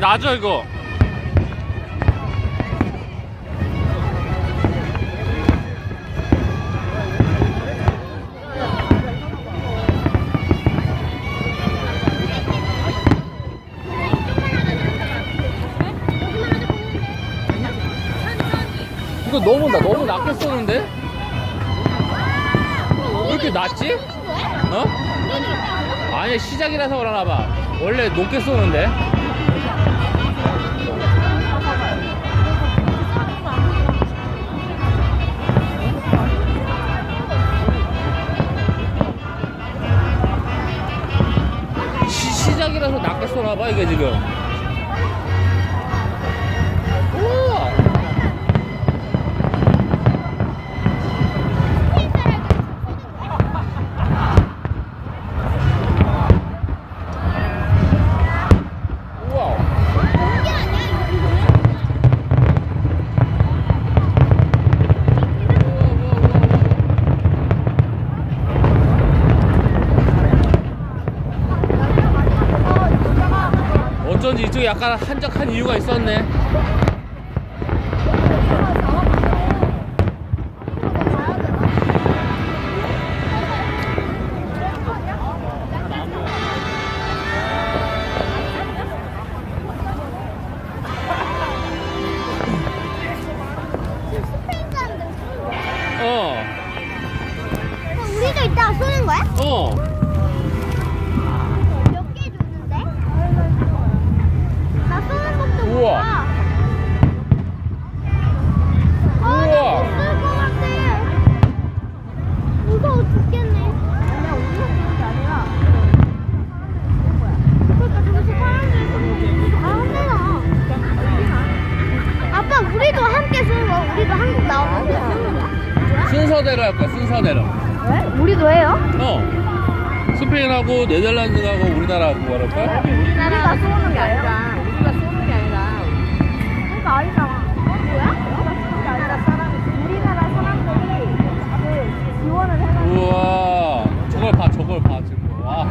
낮아 이거 이거 너무 나 너무 낮게 쏘는데? 왜 이렇게 낮지? 어? 아니 시작이라서 그러나 봐. 원래 높게 쏘는데. 봐 이게 지금. 약간 한적한 이유가 있었네. 어, 우리도 이따가 쏘는 거야? 어. 순서대로 할 거야, 순서대로. 왜? 우리도 해요? 어. 스페인하고 네덜란드하고 우리나라하고 할 거야? 우리가 쏘는 게 아니라. 우리가 쏘는 게 아니라. 그러니까 아니잖아. 뭐야? 그게 아니라 사람이, 우리나라 사람들이 그 지원을 해가지고. 우와. 저걸 봐, 저걸 봐, 지금. 와.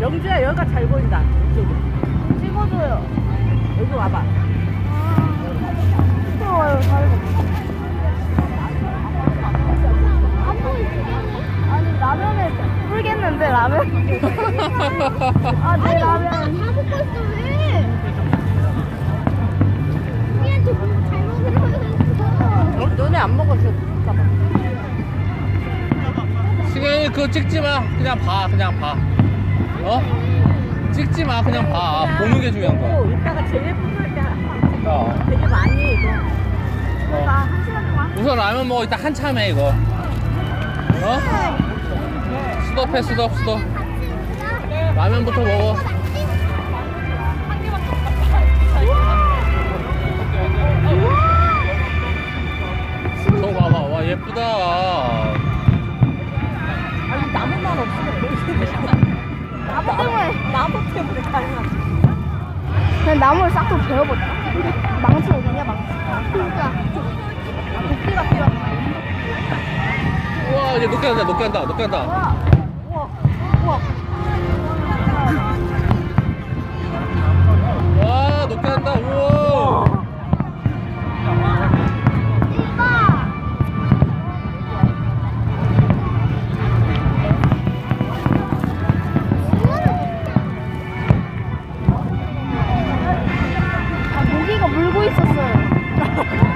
영주야 여기가 잘 보인다 이쪽이 찍어줘요. 여기 와봐 부끄러워요, 잘 불겠는데, 라면? 아, 내 라면. 다 먹고 있어, 왜? 우리한테 뭐 잘못 들어서. 어? 너네 안 먹었어 시간이 그거 찍지 마. 그냥 봐, 그냥 봐. 어? 찍지 마, 그냥 봐. 보는 게 중요한 거야. 오, 이따가 제일 예쁜 때 어. 되게 많이 이거 어. 한 시간 동안. 우선 라면 먹어. 이따 한참 해, 이거. 어? 스톱해, 스톱, 스톱. 라면부터 먹어. 저거 봐봐. 와, 예쁘다. 아니 나무만 없으면 보이는데 나무 때문에. 나무 때문에 가능하지 그냥 나무를 싹좀 베어보자. 망치 어디냐, 망치. 그러니까. 도끼가 필요한 거야. 우와, 이제 높게 한다, 높게 한다, 높게 한다. 와, 높게 한다. 우와. 아, 모기가 물고 있었어요.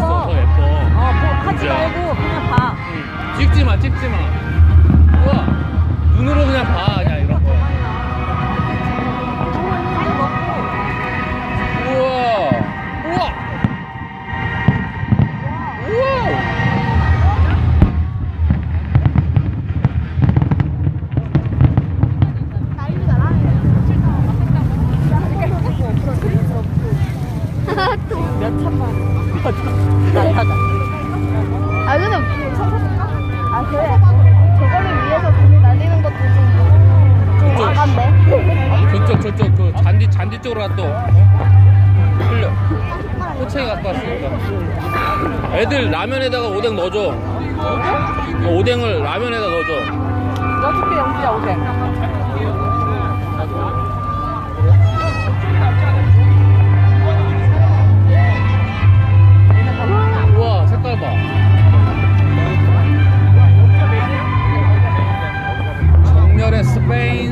말고 그냥 봐. 응. 찍지 마, 찍지 마. 우와, 눈으로 그냥 봐, 그냥 이런 거. 아, 몇 천만 원. 날라가. 아 근데 뭐 아 그래? 저거를 위해서 돈이 날리는 것도 좀, 좀 아간데? 저쪽 아, 저쪽 그 잔디 잔디 쪽으로 또 흘려. 호칭이 갖고 왔습니다. 애들 라면에다가 오뎅 넣어줘. 어? 어, 오뎅을 라면에다 넣어줘. 넣어줄게 영주야 오뎅. That's Spain.